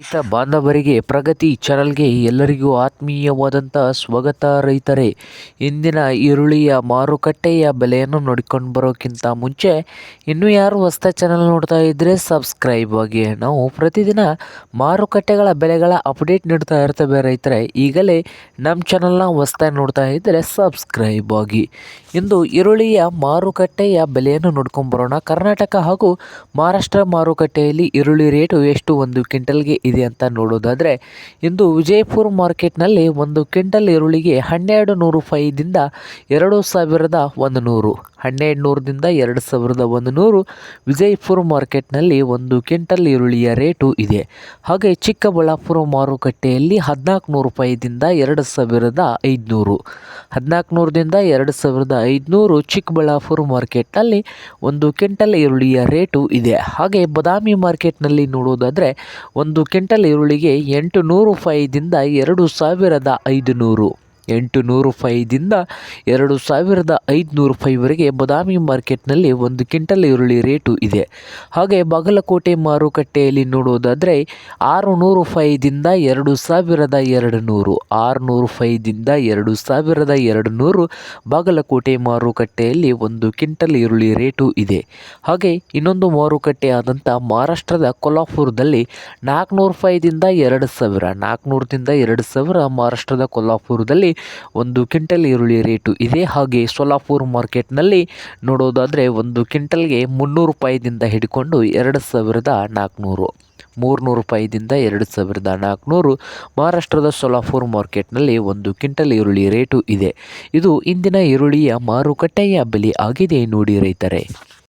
ರೈತ ಬಾಂಧವರಿಗೆ ಪ್ರಗತಿ ಚಾನಲ್ಗೆ ಎಲ್ಲರಿಗೂ ಆತ್ಮೀಯವಾದಂಥ ಸ್ವಾಗತ ರೈತರೇ. ಇಂದಿನ ಈರುಳ್ಳಿಯ ಮಾರುಕಟ್ಟೆಯ ಬೆಲೆಯನ್ನು ನೋಡಿಕೊಂಡು ಬರೋಕ್ಕಿಂತ ಮುಂಚೆ ಇನ್ನೂ ಯಾರು ಹೊಸ ಚಾನಲ್ ನೋಡ್ತಾ ಇದ್ದರೆ ಸಬ್ಸ್ಕ್ರೈಬ್ ಆಗಿ. ನಾವು ಪ್ರತಿದಿನ ಮಾರುಕಟ್ಟೆಗಳ ಬೆಲೆಗಳ ಅಪ್ಡೇಟ್ ನೀಡ್ತಾ ಇರ್ತೇವೆ ರೈತರೇ. ಈಗಲೇ ನಮ್ಮ ಚಾನಲ್ನ ಹೊಸ್ತಾಗಿ ನೋಡ್ತಾ ಇದ್ದರೆ ಸಬ್ಸ್ಕ್ರೈಬ್ ಆಗಿ. ಇಂದು ಈರುಳ್ಳಿಯ ಮಾರುಕಟ್ಟೆಯ ಬೆಲೆಯನ್ನು ನೋಡ್ಕೊಂಡು ಬರೋಣ. ಕರ್ನಾಟಕ ಹಾಗೂ ಮಹಾರಾಷ್ಟ್ರ ಮಾರುಕಟ್ಟೆಯಲ್ಲಿ ಈರುಳ್ಳಿ ರೇಟು ಎಷ್ಟು? ಒಂದು ಕ್ವಿಂಟಲ್ಗೆ ಇದೆ ಅಂತ ನೋಡೋದಾದರೆ, ಇಂದು ವಿಜಯಪುರ ಮಾರ್ಕೆಟ್ನಲ್ಲಿ ಒಂದು ಕ್ವಿಂಟಲ್ ಈರುಳ್ಳಿಗೆ ಹನ್ನೆರಡು ನೂರು ರೂಪಾಯಿದಿಂದ ಎರಡು ಸಾವಿರದ ಒಂದು ನೂರು. ಹನ್ನೆರಡು ನೂರರಿಂದ ಎರಡು ಸಾವಿರದ ಒಂದು ನೂರು ವಿಜಯಪುರ ಮಾರ್ಕೆಟ್ನಲ್ಲಿ ಒಂದು ಕ್ವಿಂಟಲ್ ಈರುಳ್ಳಿಯ ರೇಟು ಇದೆ. ಹಾಗೆ ಚಿಕ್ಕಬಳ್ಳಾಪುರ ಮಾರುಕಟ್ಟೆಯಲ್ಲಿ ಹದಿನಾಲ್ಕು ನೂರು ರೂಪಾಯಿದಿಂದ ಎರಡು ಸಾವಿರದ ಐದುನೂರು. ಹದಿನಾಲ್ಕು ನೂರದಿಂದ ಎರಡು ಸಾವಿರದ ಐದುನೂರು ಚಿಕ್ಕಬಳ್ಳಾಪುರ ಮಾರ್ಕೆಟ್ನಲ್ಲಿ ಒಂದು ಕ್ವಿಂಟಲ್ ಈರುಳ್ಳಿಯ ರೇಟು ಇದೆ. ಹಾಗೆ ಬದಾಮಿ ಮಾರ್ಕೆಟ್ನಲ್ಲಿ ನೋಡೋದಾದರೆ ಒಂದು ಕ್ವಿಂಟಲ್ ಈರುಳ್ಳಿಗೆ ಎಂಟು ನೂರು ರೂಪಾಯಿದಿಂದ ಎರಡು ಸಾವಿರದ ಐದುನೂರು. ಎಂಟು ನೂರು ರೂಪಾಯಿದಿಂದ ಎರಡು ಸಾವಿರದ ಐದುನೂರು ರೂಪಾಯಿವರೆಗೆ ಬದಾಮಿ ಮಾರ್ಕೆಟ್ನಲ್ಲಿ ಒಂದು ಕ್ವಿಂಟಲ್ ಈರುಳ್ಳಿ ರೇಟು ಇದೆ. ಹಾಗೆ ಬಾಗಲಕೋಟೆ ಮಾರುಕಟ್ಟೆಯಲ್ಲಿ ನೋಡೋದಾದರೆ ಆರು ನೂರು ರೂಪಾಯಿದಿಂದ ಎರಡು ಸಾವಿರದ ಎರಡು ನೂರು ಆರುನೂರು ರೂಪಾಯಿದಿಂದ ಎರಡು ಸಾವಿರದ ಎರಡು ನೂರು ಬಾಗಲಕೋಟೆ ಮಾರುಕಟ್ಟೆಯಲ್ಲಿ ಒಂದು ಕ್ವಿಂಟಲ್ ಈರುಳ್ಳಿ ರೇಟು ಇದೆ. ಹಾಗೆ ಇನ್ನೊಂದು ಮಾರುಕಟ್ಟೆ ಆದಂಥ ಮಹಾರಾಷ್ಟ್ರದ ಕೊಲ್ಹಾಪುರದಲ್ಲಿ ನಾಲ್ಕುನೂರು ರೂಪಾಯಿದಿಂದ ಎರಡು ಸಾವಿರ ನಾಲ್ಕುನೂರದಿಂದ ಎರಡು ಸಾವಿರ ಮಹಾರಾಷ್ಟ್ರದ ಕೊಲ್ಹಾಪುರದಲ್ಲಿ ಒಂದು ಕ್ವಿಂಟಲ್ ಈರುಳ್ಳಿ ರೇಟು ಇದೆ. ಹಾಗೆ ಸೋಲಾಪುರ್ ಮಾರ್ಕೆಟ್ನಲ್ಲಿ ನೋಡೋದಾದರೆ ಒಂದು ಕ್ವಿಂಟಲ್ಗೆ ಮುನ್ನೂರು ರೂಪಾಯಿದಿಂದ ಹಿಡ್ಕೊಂಡು ಎರಡು ಸಾವಿರದ ನಾಲ್ಕುನೂರು. ಮೂರುನೂರು ರೂಪಾಯಿದಿಂದ ಎರಡು ಸಾವಿರದ ನಾಲ್ಕುನೂರು. ಮಹಾರಾಷ್ಟ್ರದ ಸೋಲಾಪುರ್ ಮಾರ್ಕೆಟ್ನಲ್ಲಿ ಒಂದು ಕ್ವಿಂಟಲ್ ಈರುಳ್ಳಿ ರೇಟು ಇದೆ. ಇದು ಇಂದಿನ ಈರುಳ್ಳಿಯ ಮಾರುಕಟ್ಟೆಯ ಬೆಲೆ ಆಗಿದೆ ನೋಡಿ ರೈತರೇ.